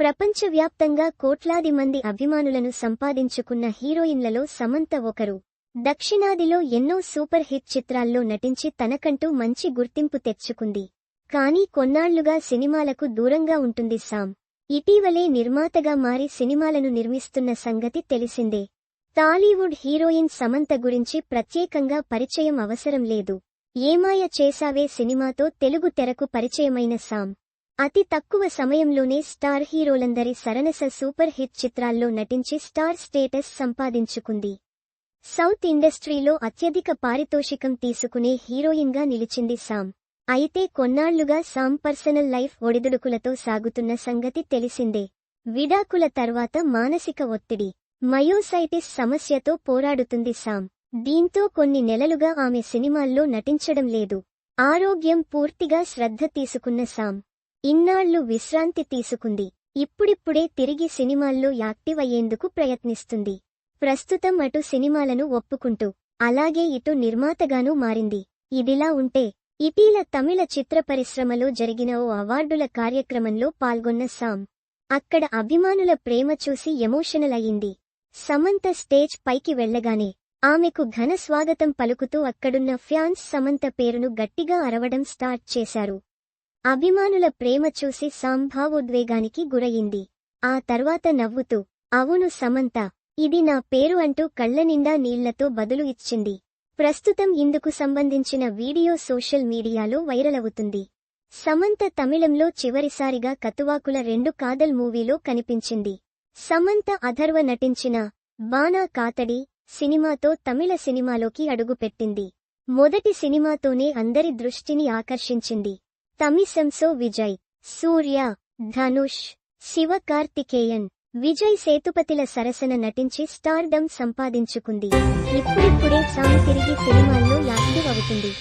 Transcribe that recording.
ప్రపంచవ్యాప్తంగా కోట్లాది మంది అభిమానులను సంపాదించుకున్న హీరోయిన్లలో సమంత ఒకరు. దక్షిణాదిలో ఎన్నో సూపర్ హిట్ చిత్రాల్లో నటించి తనకంటూ మంచి గుర్తింపు తెచ్చుకుంది. కానీ కొన్నాళ్ళుగా సినిమాలకు దూరంగా ఉంటుంది సామ్. ఇటీవలే నిర్మాతగా మారి సినిమాలను నిర్మిస్తున్న సంగతి తెలిసిందే. టాలీవుడ్ హీరోయిన్ సమంత గురించి ప్రత్యేకంగా పరిచయం అవసరం లేదు. ఏమాయ చేసావే సినిమాతో తెలుగు తెరకు పరిచయమైన సామ్. అతి తక్కువ సమయంలోనే స్టార్ హీరోలందరి సరనస సూపర్ హిట్ చిత్రాల్లో నటించి స్టార్ స్టేటస్ సంపాదించుకుంది. సౌత్ ఇండస్ట్రీలో అత్యధిక పారితోషికం తీసుకునే హీరోయిన్గా నిలిచింది సామ్. అయితే కొన్నాళ్ళుగా సామ్ పర్సనల్ లైఫ్ ఒడిదుడుకులతో సాగుతున్న సంగతి తెలిసిందే. విడాకుల తర్వాత మానసిక ఒత్తిడి మయోసైటిస్ సమస్యతో పోరాడుతుంది సామ్. దీంతో కొన్ని నెలలుగా ఆమె సినిమాల్లో నటించడం లేదు. ఆరోగ్యం పూర్తిగా శ్రద్ధ తీసుకున్న సామ్. ఇన్నాళ్ళు విశ్రాంతి తీసుకుంది. ఇప్పుడిప్పుడే తిరిగి సినిమాల్లో యాక్టివ్ అయ్యేందుకు ప్రయత్నిస్తుంది. ప్రస్తుతం అటు సినిమాలను ఒప్పుకుంటూ అలాగే ఇటు నిర్మాతగానూ మారింది. ఇదిలా ఉంటే ఇటీల తమిళ చిత్ర పరిశ్రమలో జరిగిన ఓ అవార్డుల కార్యక్రమంలో పాల్గొన్న సామ్ అక్కడ అభిమానుల ప్రేమ చూసి ఎమోషనల్ అయింది సమంత స్టేజ్ పైకి వెళ్ళగానే ఆమెకు ఘన స్వాగతం పలుకుతూ అక్కడున్న ఫ్యాన్స్ సమంత పేరును గట్టిగా అరవడం స్టార్ట్ చేశారు. అభిమానుల ప్రేమ చూసి సంభావోద్వేగానికి గురయింది. ఆ తర్వాత నవ్వుతూ అవును సమంత ఇది నా పేరు అంటూ కళ్ళనిండా నీళ్ళతో బదులు ఇచ్చింది. ప్రస్తుతం ఇందుకు సంబంధించిన వీడియో సోషల్ మీడియాలో వైరల్ అవుతుంది. సమంత తమిళంలో చివరిసారిగా కతువాకుల రెండు కాదల్ మూవీలో కనిపించింది. సమంత అథర్వ నటించిన బానా కాతడి సినిమాతో తమిళ సినిమాలోకి అడుగుపెట్టింది. మొదటి సినిమాతోనే అందరి దృష్టిని ఆకర్షించింది. తమిశంసో విజయ్ సూర్య ధనుష్ శివకార్తికేయన్ విజయ్ సేతుపతిల సరసన నటించి స్టార్డమ్ సంపాదించుకుంది. ఇప్పుడిప్పుడే సామ్ తిరిగి సినిమాల్లో యాక్టివ్ అవుతుంది.